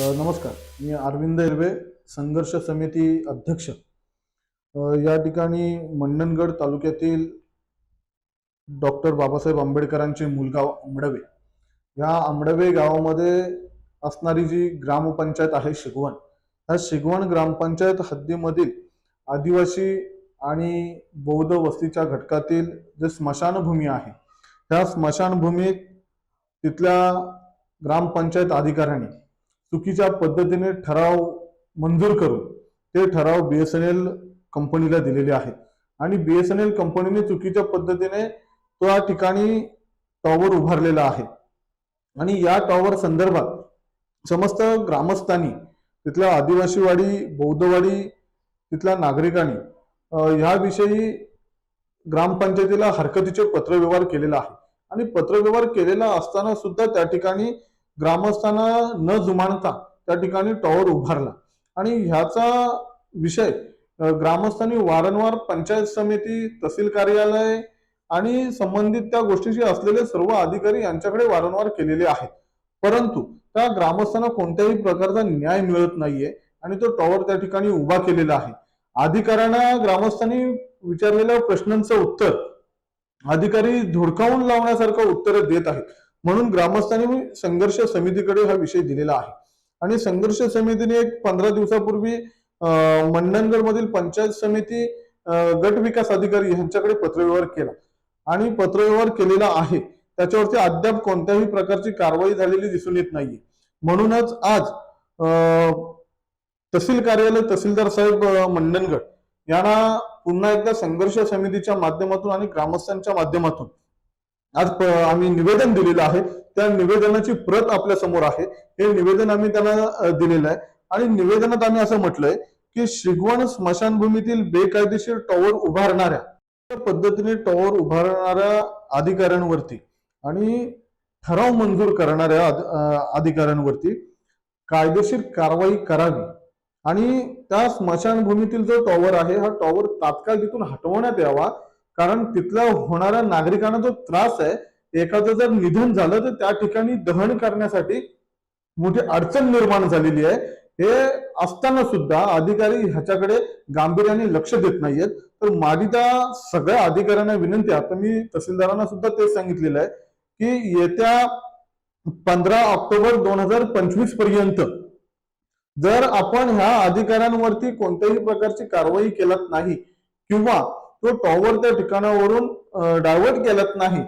नमस्कार. मी अरविंद हिरवे संघर्ष समिती अध्यक्ष. या ठिकाणी मंडणगड तालुक्यातील डॉक्टर बाबासाहेब आंबेडकरांचे मूलगाव आंबडवे या आंबडवे गावामध्ये असणारी जी ग्रामपंचायत आहे शिगवण ह्या शिगवण ग्रामपंचायत हद्दीमधील आदिवासी आणि बौद्ध वस्तीच्या घटकातील जे स्मशानभूमी आहे त्या स्मशानभूमीत तिथल्या ग्रामपंचायत अधिकाऱ्यांनी चुकीच्या पद्धतीने ठराव मंजूर करून ते ठराव बी एस एन एल कंपनीला दिलेले आहेत. आणि बी एस एन एल कंपनीने चुकीच्या पद्धतीने त्या ठिकाणी टॉवर उभारलेला आहे. आणि या टॉवर संदर्भात समस्त ग्रामस्थांनी तिथल्या आदिवासीवाडी बौद्धवाडी तिथल्या नागरिकांनी ह्याविषयी ग्रामपंचायतीला हरकतीचे पत्रव्यवहार केलेला आहे. आणि पत्रव्यवहार केलेला असताना सुद्धा त्या ठिकाणी ग्रामस्थांना न जुमानता त्या ठिकाणी टॉवर उभारला. आणि ह्याचा विषय ग्रामस्थांनी वारंवार पंचायत समिती तहसील कार्यालय आणि संबंधित त्या गोष्टीशी असलेले सर्व अधिकारी यांच्याकडे वारंवार केलेले आहेत. परंतु त्या ग्रामस्थांना कोणत्याही प्रकारचा न्याय मिळत नाहीये आणि तो टॉवर त्या ठिकाणी उभा केलेला आहे. अधिकाऱ्यांना ग्रामस्थांनी विचारलेल्या प्रश्नांचं उत्तर अधिकारी धुडकावून लावण्यासारखं उत्तर देत आहेत. म्हणून ग्रामस्थांनी संघर्ष समितीकडे हा विषय दिलेला आहे. आणि संघर्ष समितीने एक पंधरा दिवसापूर्वी मंडणगड मधील पंचायत समिती गट विकास अधिकारी यांच्याकडे पत्रव्यवहार केला. आणि पत्रव्यवहार केलेला आहे. त्याच्यावरती अद्याप कोणत्याही प्रकारची कारवाई झालेली दिसून येत नाहीये. म्हणूनच आज अं, तहसील कार्यालय तहसीलदार साहेब मंडणगड यांना पुन्हा एकदा संघर्ष समितीच्या माध्यमातून आणि ग्रामस्थांच्या माध्यमातून आज आम्ही निवेदन दिलेलं आहे. त्या निवेदनाची प्रत आपल्यासमोर आहे. हे निवेदन आम्ही त्यांना दिलेलं आहे. आणि निवेदनात आम्ही असं म्हटलंय की श्रीगवण स्मशानभूमीतील बेकायदेशीर टॉवर उभारणाऱ्या पद्धतीने टॉवर उभारणाऱ्या अधिकाऱ्यांवरती आणि ठराव मंजूर करणाऱ्या अधिकाऱ्यांवरती कायदेशीर कारवाई करावी. आणि त्या स्मशानभूमीतील जो टॉवर आहे हा टॉवर तात्काळ तिथून हटवण्यात यावा. कारण तिथल्या होणाऱ्या नागरिकांना जो त्रास आहे एखादं जर निधन झालं तर त्या ठिकाणी दहन करण्यासाठी मोठी अडचण निर्माण झालेली आहे. हे असताना सुद्धा अधिकारी ह्याच्याकडे गांभीर्याने लक्ष देत नाहीयेत. तर माझी त्या सगळ्या अधिकाऱ्यांना विनंती आता मी तहसीलदारांना सुद्धा तेच सांगितलेलं आहे की येत्या पंधरा ऑक्टोबर दोन हजार पंचवीसपर्यंत जर आपण ह्या अधिकाऱ्यांवरती कोणत्याही प्रकारची कारवाई केलत नाही किंवा तो टॉवर त्या ठिकाणावरून डायव्हर्ट केलत नाही.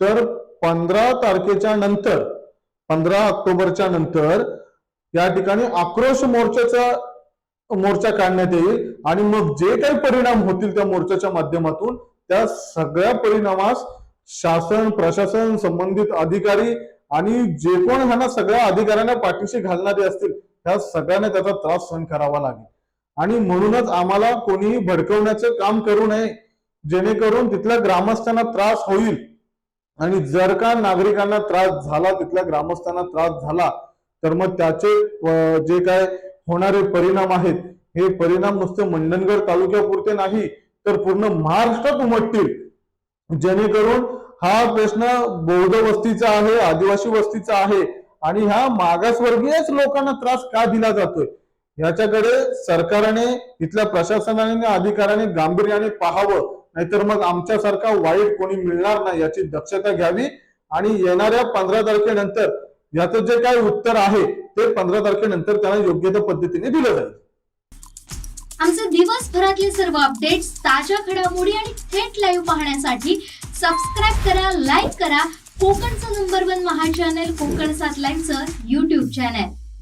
तर पंधरा तारखेच्या नंतर पंधरा ऑक्टोबरच्या नंतर या ठिकाणी आक्रोश मोर्चाचा मोर्चा काढण्यात येईल. आणि मग जे काही परिणाम होतील त्या मोर्चाच्या माध्यमातून त्या सगळ्या परिणामास शासन प्रशासन संबंधित अधिकारी आणि जे कोण ह्यांना सगळ्या अधिकाऱ्यांना पाठीशी घालणारे असतील त्या सगळ्यांना त्याचा त्रास सहन करावा लागेल. आणि म्हणूनच आम्हाला कोणीही भडकवण्याचं काम करू नये. जेणेकरून तिथल्या ग्रामस्थांना त्रास होईल. आणि जर का नागरिकांना त्रास झाला तिथल्या ग्रामस्थांना त्रास झाला तर मग त्याचे जे काय होणारे परिणाम आहेत हे परिणाम नुसते मंडणगड तालुक्यापुरते नाही तर पूर्ण महाराष्ट्रात उमटतील. जेणेकरून हा प्रश्न बौद्ध वस्तीचा आहे आदिवासी वस्तीचा आहे आणि ह्या मागासवर्गीयच लोकांना त्रास का दिला जातोय? याच्याकडे सरकारने इथल्या प्रशासनाने अधिकाऱ्याने गांभीर्याने पाहावं. नाहीतर मग आमच्यासारखा वाईट कोणी मिळणार नाही याची दक्षता घ्यावी. आणि येणाऱ्या पंधरा तारखेनंतर याचं जे काय उत्तर आहे ते पंधरा तारखेनंतर त्यांना योग्य त्या पद्धतीने दिलं जाईल. आमचे दिवसभरातले सर्व अपडेट्स ताज्या घडामोडी आणि थेट लाईव्ह पाहण्यासाठी सबस्क्राईब करा लाईक करा. कोकणचं नंबर वन महा चॅनल कोकण सात लाईनचं युट्यूब चॅनल